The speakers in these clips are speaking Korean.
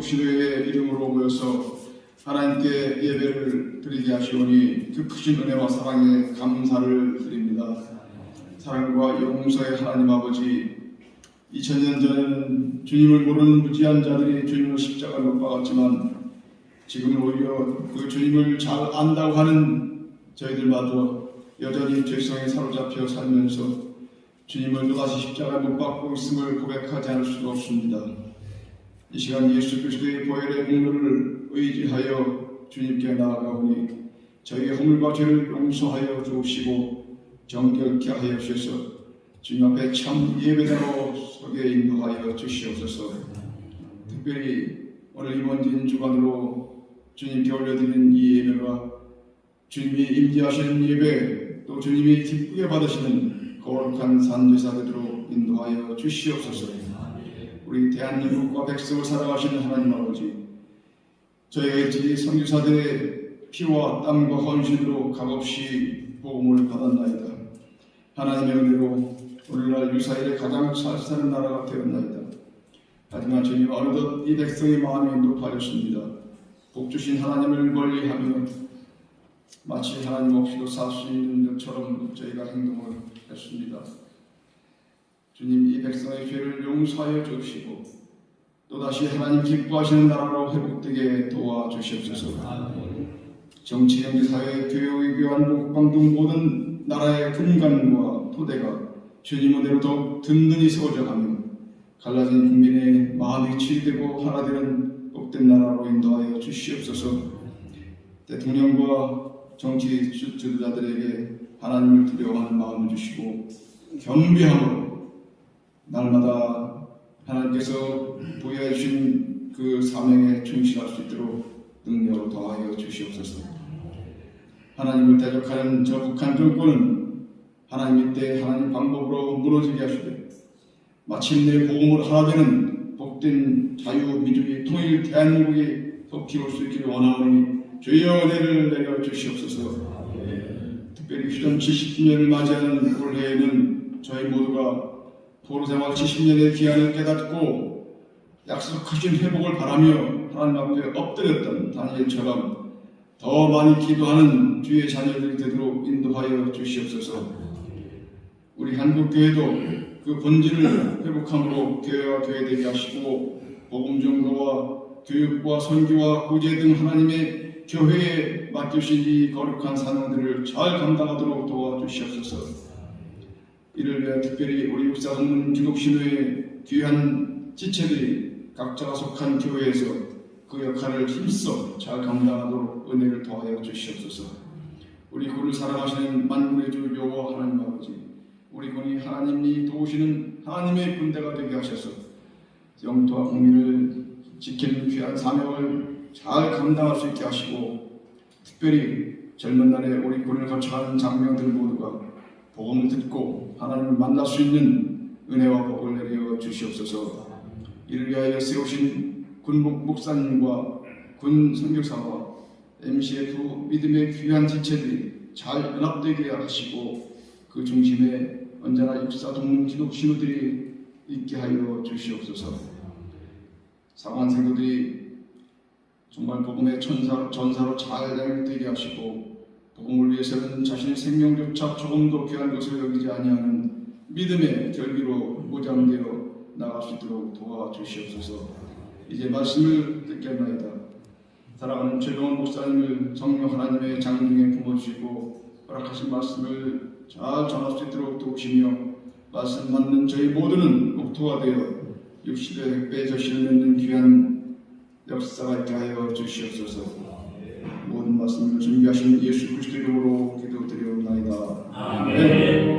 이름으로 모여서 하나님께 예배를 드리게 하시오니 그 크신 은혜와 사랑에 감사를 드립니다. 사랑과 용서의 하나님 아버지 2000년 전에는 주님을 모르는 무지한 자들이 주님을 십자가에 못 박았지만 지금은 오히려 그 주님을 잘 안다고 하는 저희들마저 여전히 죄성에 사로잡혀 살면서 주님을 또다시 십자가에 못 박고 있음을 고백하지 않을 수가 없습니다. 이 시간 예수 그리스도의 보혈의 공로를 의지하여 주님께 나아가오니 저희의 허물과 죄를 용서하여 주시고 정결케 주셔서 주님 앞에 참 예배대로 서게 인도하여 주시옵소서. 특별히 오늘 이번 주간으로 주님께 올려드리는 이 예배가 주님이 임재하시는 예배 또 주님이 기쁘게 받으시는 거룩한 산제사 되도록 인도하여 주시옵소서. 우리 대한민국과 백성을 사랑하시는 하나님 아버지 저희가 일찍이 선교사들의 피와 땀과 헌신으로 값없이 복음을 받았나이다. 하나님의 은혜로 오늘날 유사일에 가장 잘 사는 나라가 되었나이다. 하지만 주님 어느덧 이 백성의 마음이 높아졌습니다. 복 주신 하나님을 멀리하며 마치 하나님 없이도 살 수 있는 것처럼 저희가 행동을 했습니다. 주님 이 백성의 죄를 용서하여 주시고 또다시 하나님 기뻐하시는 나라로 회복되게 도와주시옵소서. 정치, 경제, 사회, 교회, 교환, 국방 등 모든 나라의 근간과 토대가 주님 은혜로 더욱 든든히 세워져 가며 갈라진 국민의 마음이 치유되고 하나 되는 복된 나라로 인도하여 주시옵소서. 대통령과 정치 주- 지도자들에게 하나님을 두려워하는 마음을 주시고 겸비함으로 날마다 하나님께서 부여해 주신 그 사명에 충실할 수 있도록 능력을 더하여 주시옵소서. 하나님을 대적하는 저 북한 정권은 하나님 때 하나님 방법으로 무너지게 하시되 마침내 복음으로 하나 되는 복된 자유민주주의 통일 대한민국이 덮이올 수 있기를 원하오니 주여 은혜를 내려 주시옵소서. 특별히 휴전 70주년을 맞이하는 올해에는 저희 모두가 포로생활 70년의 기한을 깨닫고 약속하신 회복을 바라며 하나님 앞에 엎드렸던 다니엘처럼 더 많이 기도하는 주의 자녀들이 되도록 인도하여 주시옵소서. 우리 한국교회도 그 본질을 회복함으로 교회와 교회되게 하시고 복음 전도와 교육과 선교와 구제 등 하나님의 교회에 맡기신 이 거룩한 사명들을 잘 감당하도록 도와주시옵소서. 이를 위해 특별히 우리 육사 한문 기독신호의 귀한 지체들이 각자가 속한 교회에서 그 역할을 힘써 잘 감당하도록 은혜를 더하여 주시옵소서. 우리 군을 사랑하시는 만군의 주 여호와 하나님 아버지, 우리 군이 하나님이 도우시는 하나님의 군대가 되게 하셔서 영토와 국민을 지키는 귀한 사명을 잘 감당할 수 있게 하시고 특별히 젊은 날에 우리 군을 거쳐가는 장병들 모두가 복음을 듣고 하나님을 만날 수 있는 은혜와 복을 내려 주시옵소서. 이를 위하여 세우신 군복 목사님과 군 선교사와 MCF 믿음의 귀한 지체들이 잘 연합되게 하시고 그 중심에 언제나 육사 동문 기독 신우들이 있게 하여 주시옵소서. 상환 생도들이 정말 복음의 천사, 전사로 잘 양육되게 하시고 복음을 위해서는 자신의 생명조차 조금도 귀한 것을 여기지 아니하는 믿음의 결기로 무장되어 나갈 수 있도록 도와주시옵소서. 이제 말씀을 듣겠나이다. 사랑하는 최동원 목사님을 성령 하나님의 장중에 품어주시고 허락하신 말씀을 잘 전할 수 있도록 도우시며 말씀 맞는 저희 모두는 목토가 되어 빼저실을 맺는 귀한 역사가 있게 하여 주시옵소서. 모든 말씀을 준비하신 예수 그리스도 이름으로 기도드리옵나이다. 아멘.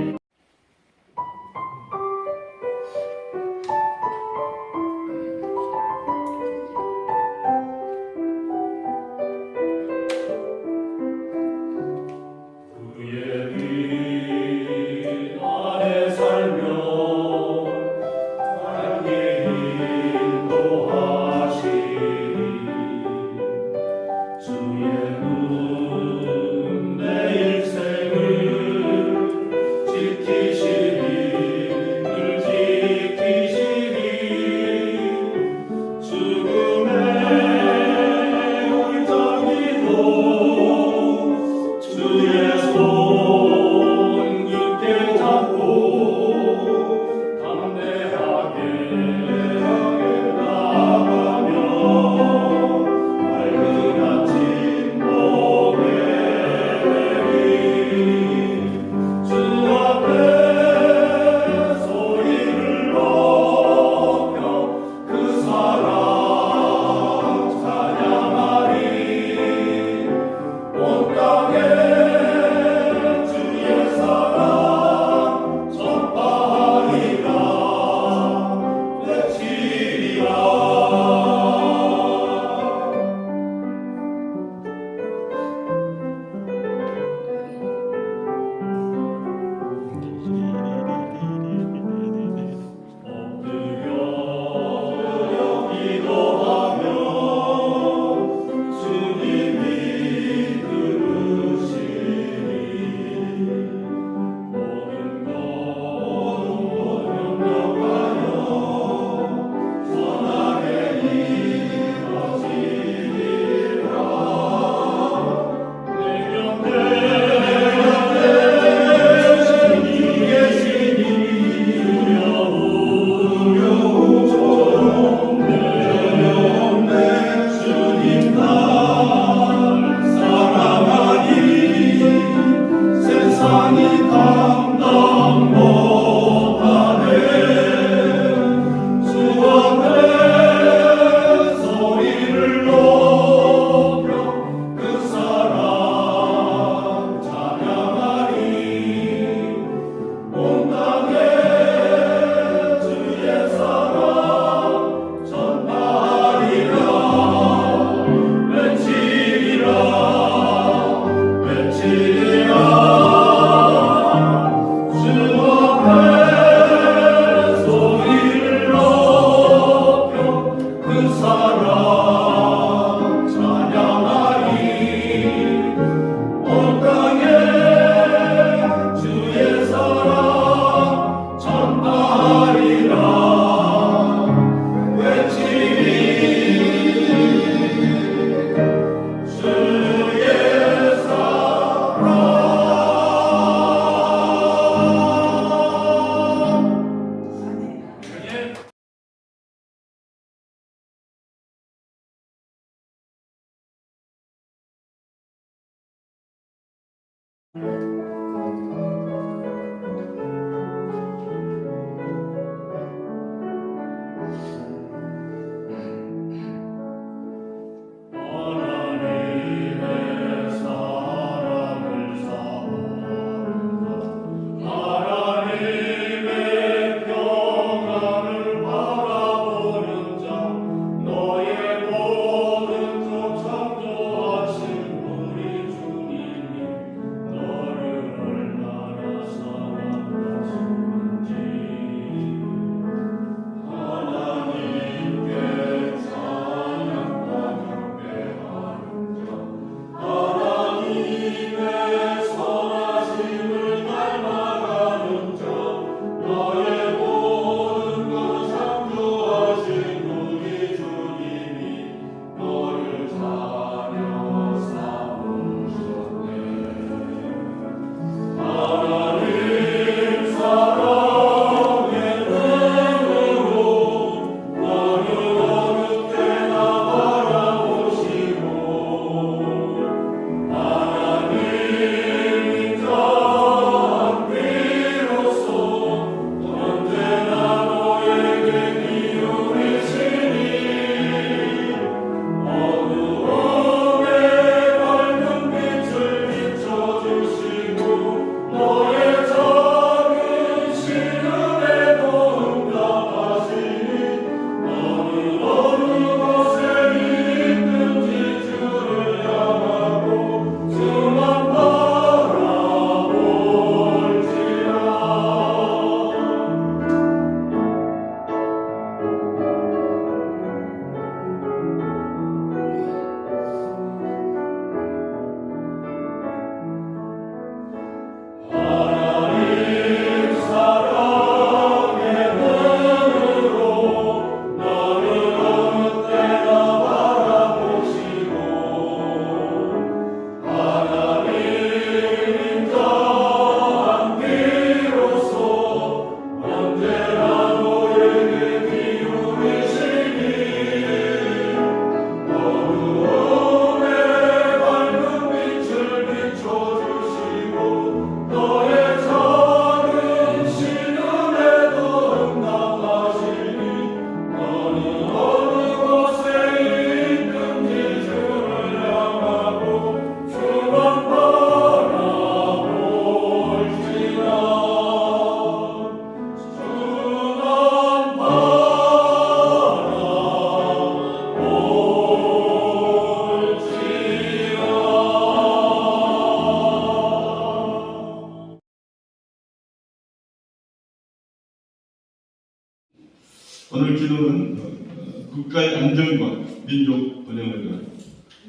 오늘 기도는 어, 국가의 안정과 민족 번영을 위하여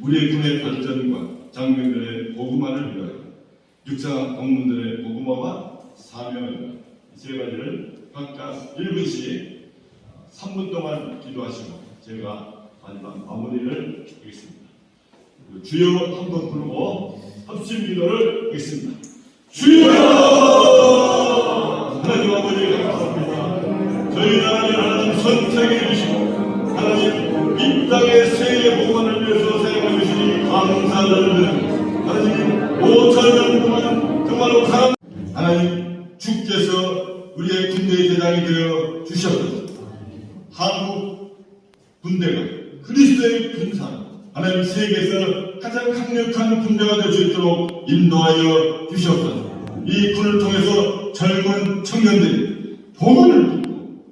우리의 군의 발전과 장병들의 보고만을 위하여 육사 동문들의 보고마와 사명을 세 가지를 각각 1분씩 3분 동안 기도하시고 제가 마지막 마무리를. 그리고 주여 한 번 부르고 합심 기도를 하겠습니다. 주여! 하나님 세계에서 가장 강력한 군대가 될 수 있도록 인도하여 주시옵소서 이 군을 통해서 젊은 청년들이 복음을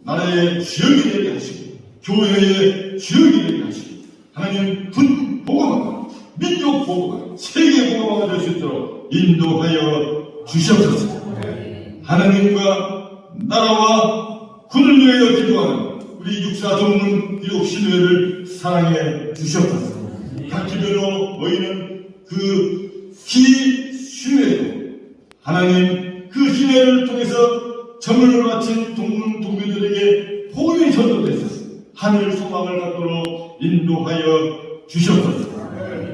나라의 주역이 되게 하시고 교회의 주역이 되게 하시고 하나님 군 복음화가 민족 복음화 세계 복음화가 될 수 있도록 인도하여 주시옵소서 하나님과 나라와 군을 위하여 기도하는 우리 육사 동문 기록 신회를 사랑해 주시옵소서. 각 기별로 모이는 그기 신회도 하나님 그 신회를 통해서 점을 마친 동문 동민들에게 복음이 전도돼서 하늘 소망을 갖도록 인도하여 주시옵소서.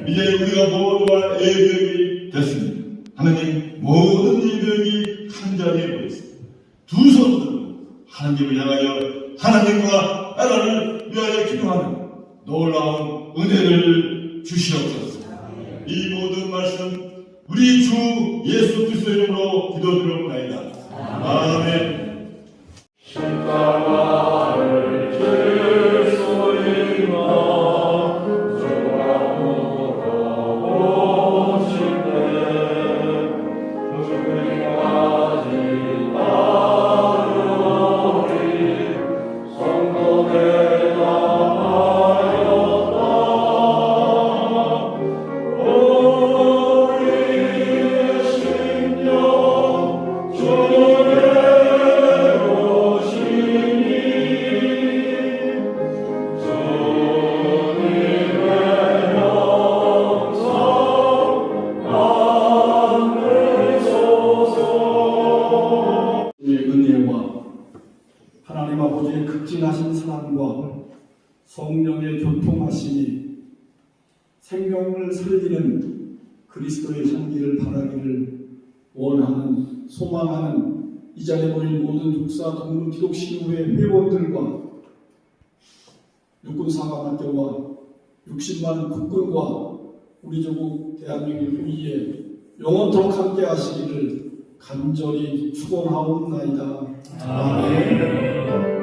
이제 우리가 모두가 예배이 됐습니다. 하나님 모든 예배이 한 자리에 모였습니다. 두 들고 하나님을 향하여 하나님과 나라를 위하여 기도하는 놀라운 은혜를 주시옵소서. 이 모든 말씀 우리 주 예수 그리스도 이름으로 기도드리옵나이다. 아멘. 그리스도의 향기를 바라기를 원하는 소망하는 이 자리에 모인 모든 육사 동문 기독신후의 회원들과 육군 사관학교와 60만 국군과 우리 조국 대한민국 위에 영원토록 함께 하시기를 간절히 축원하옵나이다. 아멘.